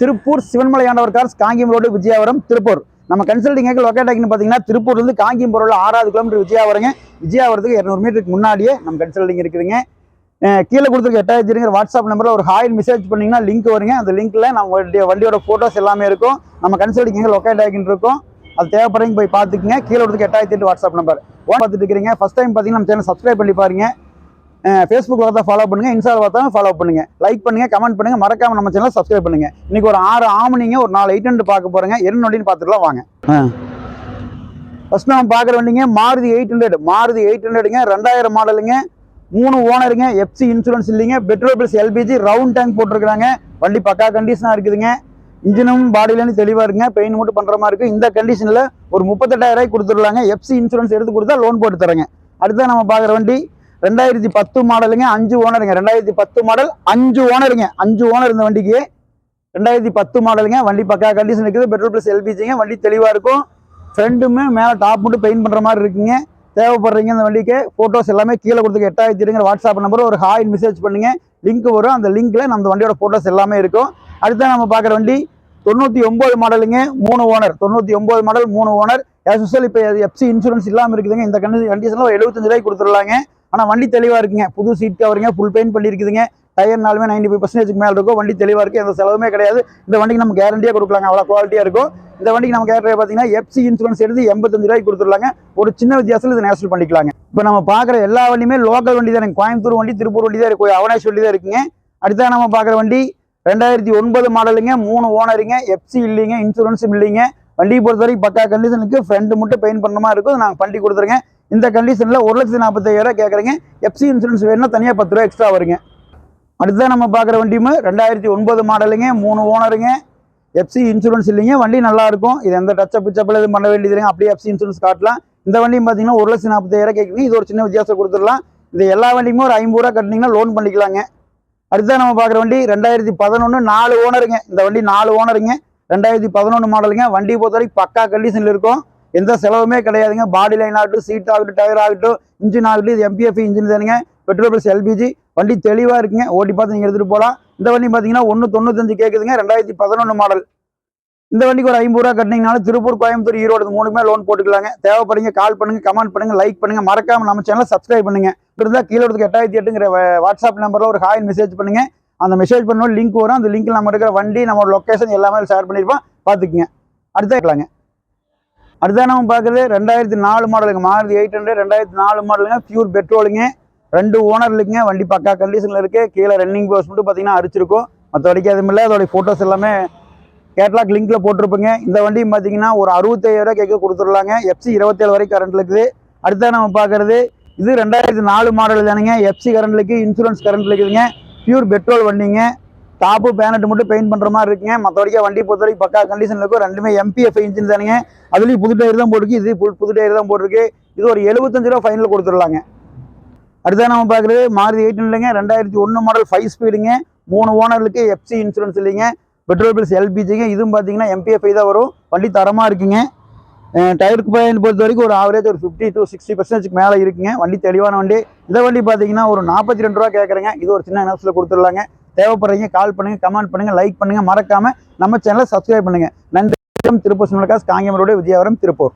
Tiruppur Sivanmalaiandavar cars Kangayam road Vijayavaram Tiruppur. நம்ம consulting locate ஆகின்னு பார்த்தீங்கன்னா திருப்பூர்லேருந்து காங்கியம் போகிற ஆறாவது கிலோமீட்டர் விஜயாவரங்க. விஜயாவரத்துக்கு இரநூறு மீட்டருக்கு முன்னாடியே நம்ம கன்சல்டிங் இருக்குதுங்க. கீழே கொடுத்துருக்க எட்டாயிரத்தி வாட்ஸ்அப் நம்பரில் ஒரு ஹாயில் மெசேஜ் பண்ணிங்கன்னா லிங்க் வருங்க. அந்த லிங்க்கில் நம்ம வண்டியோட ஃபோட்டோஸ் எல்லாமே இருக்கும். நம்ம கன்சல்டிங் எங்கே லொக்கேட் ஆகிட்டு இருக்கோம். அது தேவைப்படுறீங்க போய் பார்த்துக்குங்க. கீழே கொடுத்துருக்க எட்டாயிரத்தி எட்டு வாட்ஸ்அப் நம்பர் ஓன் பார்த்துட்டு இருக்கிறீங்க. ஃபஸ்ட் டைம் பார்த்தீங்கன்னா நம்ம சேனல் சப்ஸ்கிரைப் பண்ணி பாருங்க. ஃபேஸ்புக்கில் பார்த்தா ஃபாலோ பண்ணுங்க இன்ஸ்டாவில் பார்த்தா ஃபாலோ பண்ணுங்க. லைக் பண்ணுங்க கமெண்ட் பண்ணுங்க மறக்காம நம்ம சேனல் சப்ஸ்கிரைப் பண்ணுங்க. இன்னைக்கு ஒரு ஆறு ஆமணிங்க ஒரு நாலு எயிட் ஹண்ட்ரட் பார்க்க போறேங்க. என்ன வண்டின்னு பார்த்துக்கலாம் வாங்க. ஃபர்ஸ்ட் நம்ம பார்க்குற வண்டிங்க Maruti eight hundred Maruti eight ஹண்ட்ரடுங்க ரெண்டாயிரம் மாடலுங்க மூணு ஓனருங்க எஃப்சி இன்சூரன்ஸ் இல்லைங்க. Petrol plus LPG round tank போட்டிருக்கிறாங்க. வண்டி பக்கா கண்டிஷனாக இருக்குதுங்க. இன்ஜினும் பாடியிலேருந்து தெளிவாக இருக்குங்க. பெயின் மட்டும் பண்ணுற மாதிரி இருக்குது இந்த கண்டிஷனில் ஒரு முப்பத்தெட்டாயிரம் ரூபாய் கொடுத்துடலாங்க. எஃப்சி இன்சூரன்ஸ் எடுத்து கொடுத்தா லோன் போட்டு தரேங்க. அடுத்து நம்ம பார்க்குற வண்டி ரெண்டாயிரத்தி பத்து மாடலுங்க அஞ்சு ஓனருங்க. ரெண்டாயிரத்தி பத்து மாடல் அஞ்சு ஓனருங்க. அஞ்சு ஓனர் இந்த வண்டிக்கு ரெண்டாயிரத்தி பத்து மாடலுங்க. வண்டி பக்கா கண்டிஷன் இருக்குது. பெட்ரோல் ப்ளஸ் எல்பிஜிங்க வண்டி தெளிவாக இருக்கும். ஃப்ரெண்டுமே மேலே டாப் மட்டும் பெயிண்ட் பண்ணுற மாதிரி இருக்குங்க. தேவைப்படுறீங்க இந்த வண்டிக்கு. ஃபோட்டோஸ் எல்லாமே கீழே கொடுத்துக்க எட்டாயிரத்தி இருங்கிற வாட்ஸ்அப் நம்பர் ஒரு ஹாய் மெசேஜ் பண்ணுங்க. லிங்க் வரும். அந்த லிங்க்ல நம்ம வண்டியோட ஃபோட்டோஸ் எல்லாமே இருக்கும். அடுத்து நம்ம பார்க்குற வண்டி தொண்ணூற்றி ஒம்பது மாடலுங்க. மூணு ஓனர். தொண்ணூற்றி ஒம்பது மாடல் மூணு ஓனர். ஆஸ் யூஸ்வல் இப்போ எஃப்சி இன்சூரன்ஸ் இல்லாமல் இருக்குதுங்க. இந்த கண்டிஷன் கண்டிஷனில் ஒரு எழுபத்தஞ்சு ரூபாய்க்கு கொடுத்துடலாங்க. ஆனால் வண்டி தெளிவாக இருக்குங்க. புது சீட் கவருங்க ஃபுல் பெயிண்ட் பண்ணியிருக்குதுங்க டயர்னாலுமே நைன்டி ஃபைவ் பர்சன்டேஜ்க்கு மேலே இருக்கும். வண்டி தெளிவாக இருக்குது எந்த செலவுமே கிடையாது. இந்த வண்டிக்கு நம்ம கேரண்டியாக கொடுக்கலாங்க. அவ்வளோ குவாலிட்டியாக இருக்கும். இந்த வண்டிக்கு நம்ம கேரண்டியாக பார்த்தீங்கன்னா எஃப்சி இன்சூரன்ஸ் எடுத்து எண்பத்தஞ்சு ரூபாய்க்கு கொடுத்துருலாங்க ஒரு சின்ன வித்தியாசத்தில் இது நேஷனல் பண்ணிக்கலாங்க. இப்போ நம்ம பார்க்குற எல்லா வண்டியுமே லோக்கல் வண்டி தான் கோயம்புத்தூர் வண்டி திருப்பூர் வண்டி தான் இருக்கும் அவனாஷ் வண்டி தான் இருக்குங்க. அடுத்தா நம்ம பார்க்குற வண்டி ரெண்டாயிரத்தி ஒன்பது மாடலுங்க மூணு ஓனருங்க எஃப்சி இல்லைங்க. இன்சூரன்ஸும் இல்லைங்க. வண்டியை பொறுத்தவரைக்கும் பக்கா கண்டிஷனுக்கு ஃப்ரெண்டு மட்டும் பெயிண்ட் பண்ண மாதிரி இருக்கும். நாங்கள் பண்ணி கொடுத்துருங்க இந்த கண்டிஷனில் ஒரு லட்சத்தி நாற்பத்தாயிரம் கேட்குறீங்க எஃப்சி இன்சூரன்ஸ் வேணும்னா தனியாக பத்து ரூபா எக்ஸ்ட்ரா வருங்க. அடுத்ததான் நம்ம பார்க்குற வண்டியுமே ரெண்டாயிரத்தி ஒன்பது மாடலுங்க. மூணு ஓனருங்க. எஃப்சி இன்சூரன்ஸ் இல்லைங்க. வண்டி நல்லாயிருக்கும் இது எந்த டச்சப் பிச்சப்பில் எதுவும் பண்ண வேண்டியது இல்லைங்க. அப்படியே எஃப்சி இன்சூரன்ஸ் காட்டலாம். இந்த வண்டியும் பார்த்தீங்கன்னா ஒரு லட்சத்தி நாற்பத்தாயிரம் கேட்குறீங்க இது ஒரு சின்ன வித்தியாசம் கொடுத்துடலாம். இது எல்லா வண்டியுமே ஒரு ஐம்பது ரூபா கட்டினீங்கன்னா லோன் பண்ணிக்கலாங்க. அடுத்ததான் நம்ம பார்க்குற வண்டி ரெண்டாயிரத்தி பதினொன்று நாலு ஓனருங்க. இந்த வண்டி நாலு ஓனருங்க. ரெண்டாயிரத்தி பதினொன்று மாடலுங்க. வண்டி பொறுத்த வரைக்கும் பக்கா கண்டிஷனில் இருக்கும். எந்த செலவுமே கிடையாதுங்க. பாடி லைன் ஆகட்டும் சீட் ஆகட்டும் டயர் ஆகட்டும் இன்ஜின் ஆகட்டும் இது எம்பிஎஃப் இன்ஜின் தானுங்க. பெட்ரோல் ப்ளஸ் எல்பிஜி வண்டி தெளிவாக இருக்குங்க. ஓட்டி பார்த்து நீங்கள் எடுத்துகிட்டு போகலாம். இந்த வண்டி பார்த்தீங்கன்னா ஒன்று தொண்ணூத்தஞ்சு கேட்குதுங்க ரெண்டாயிரத்தி பதினொன்று மாடல் இந்த வண்டிக்கு ஒரு ஐம்பது ரூபா கட்டினீங்கனாலும் திருப்பூர் கோயம்புத்தூர் ஈரோடு மூணுமே லோன் போட்டுக்கலாங்க. தேவைப்படுங்க கால் பண்ணுங்க கமெண்ட் பண்ணுங்க லைக் பண்ணுங்க. மறக்காம நம்ம சேனலை சப்ஸ்கிரைப் பண்ணுங்க. இருந்தால் கீழே எடுத்துக்க எட்டாயிரத்தி எட்டுங்கிற வாட்ஸ்அப் நம்பரில் ஒரு ஹாய் மெசேஜ் பண்ணுங்க. அந்த மெசேஜ் பண்ணோம் லிங்க் வரும். அந்த லிங்க்கில் நம்ம இருக்கிற வண்டி நம்ம லொக்கேஷன் எல்லாமே ஷேர் பண்ணியிருப்போம். பார்த்துக்குங்க. அடுத்தா இருக்கலாங்க அடுத்தா நம்ம பார்க்குறது? ரெண்டாயிரத்தி நாலு மாடலுங்க. மாருதி எயிட் ஹண்ட்ரட் ரெண்டாயிரத்தி நாலு மாடலுங்க. பியூர் பெட்ரோலுங்க ரெண்டு ஓனர் இருக்குங்க. வண்டி பக்கா கண்டிஷனில் இருக்குது கீழே ரன்னிங் போஸ் மட்டும் பார்த்தீங்கன்னா அடிச்சிருக்கும் மற்றபடிக்கு வரைக்கும் இல்லை. அதோடைய ஃபோட்டோஸ் எல்லாமே கேட்லாக் லிங்க்கில் போட்டிருப்பேங்க. இந்த வண்டியும் பார்த்தீங்கன்னா ஒரு அறுபத்தாயிரம் கேட்க கொடுத்துடலாங்க. எஃப்சி இருபத்தேழு வரைக்கும் கரண்ட் இருக்குது. அடுத்தா நம்ம பார்க்கறது? இது ரெண்டாயிரத்தி நாலு மாடல் தானுங்க. எஃப்சி கரண்ட்டுக்கு இன்சூரன்ஸ் கரண்ட் இருக்குதுங்க. பியூர் பெட்ரோல் வண்டிங்க. டாப்பு பேனட் மட்டும் பெயிண்ட் பண்ணுற மாதிரி இருக்குங்க. மற்றபடிக்கா வண்டி பொறுத்த வரைக்கும் பக்கா கண்டிஷனில் இருக்கும். ரெண்டுமே எம்பிஎஃப் இன்ஜின் தானுங்க. அதுலேயும் புது டயர் தான் போட்டிருக்கு. இது புது புது டயர் தான் போட்டிருக்கு. இது ஒரு எழுபத்தஞ்சு ரூபா ஃபைனல் கொடுத்துடலாங்க. அடுத்தா நம்ம பார்க்குறது மாறுதி எயிட் இல்லைங்க. ரெண்டாயிரத்தி ஒன்று மாடல் ஃபைவ் ஸ்பீடுங்க மூணு ஓனருக்கு எஃப்சி இன்சூரன்ஸ் இல்லைங்க. பெட்ரோல் பில்ஸ் எல்பிஜிங்க இதுவும் பார்த்தீங்கன்னா எம்பிஎஃப்ஐ தான் வரும். வண்டி தரமாக இருக்குங்க. டயருக்கு பயன் பொறுத்த வரைக்கும் ஒரு ஆவரேஜ் ஒரு ஃபிஃப்டி டு சிக்ஸ்டி பர்சன்டேஜ்க்கு மேலே இருக்குங்க. வண்டி தெளிவான வண்டி. இந்த வண்டி பார்த்தீங்கன்னா ஒரு நாற்பத்தி ரெண்டு ரூபா கேட்குறேங்க இது ஒரு சின்ன நேரத்தில் கொடுத்துடலாங்க. தேவைப்படுறீங்க கால் பண்ணுங்கள் கமெண்ட் பண்ணுங்க லைக் பண்ணுங்கள் மறக்காமல் நம்ம சேனலை சப்ஸ்கிரைப் பண்ணுங்கள் நன்றி. திருப்பூர் சிம்லகாஸ் காங்கியம் விஜயவரம் திருப்பூர்.